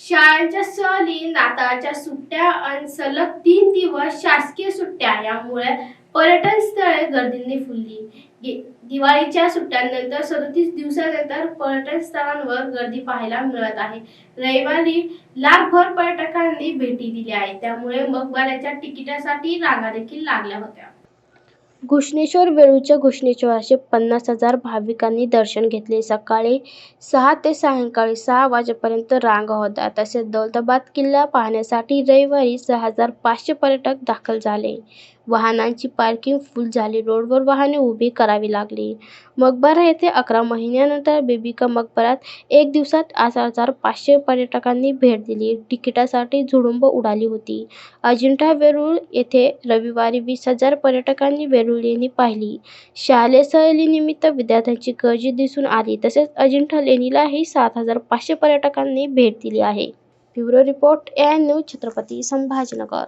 शाळांच्या सहली नाताळच्या सुट्ट्या आणि सलग तीन दिवस शासकीय सुट्ट्या यामुळे पर्यटन स्थळे गर्दीने फुलली. दिवाळीच्या सुट्ट्यांनंतर सदतीस दिवसानंतर पर्यटन स्थळांवर गर्दी पाहायला मिळत आहे. रविवारी लाखभर पर्यटकांनी भेटी दिल्या आहेत त्यामुळे मगबाऱ्याच्या तिकिटासाठी रांगा देखील लागल्या होत्या. घुश्मेश्वर वेळूच्या घुश्मेश्वराचे पन्नास हजार भाविकांनी दर्शन घेतले. सकाळी सहा ते सायंकाळी सहा वाजेपर्यंत रांगा होता तसेच दौलताबाद किल्ला पाहण्यासाठी रविवारी सहा हजार पाचशे पर्यटक दाखल झाले. वाहनांची पार्किंग फुल झाली. रोडवर वाहने उभी करावी लागली. मकबरा येथे अकरा महिन्यानंतर बीबी मकबरात एक दिवसात आठ हजार पाचशे पर्यटकांनी भेट दिली. तिकिटासाठी झुडूंब उडाली होती. अजिंठा वेरूळ येथे रविवारी वीस हजार पर्यटकांनी वेरूळ लेणी पाहिली. शालेय सहलीनिमित्त विद्यार्थ्यांची गर्दी दिसून आली. तसेच अजिंठा लेणीलाही सात हजार पाचशे पर्यटकांनी भेट दिली आहे. Bureau report N news Chhatrapati Sambhajinagar.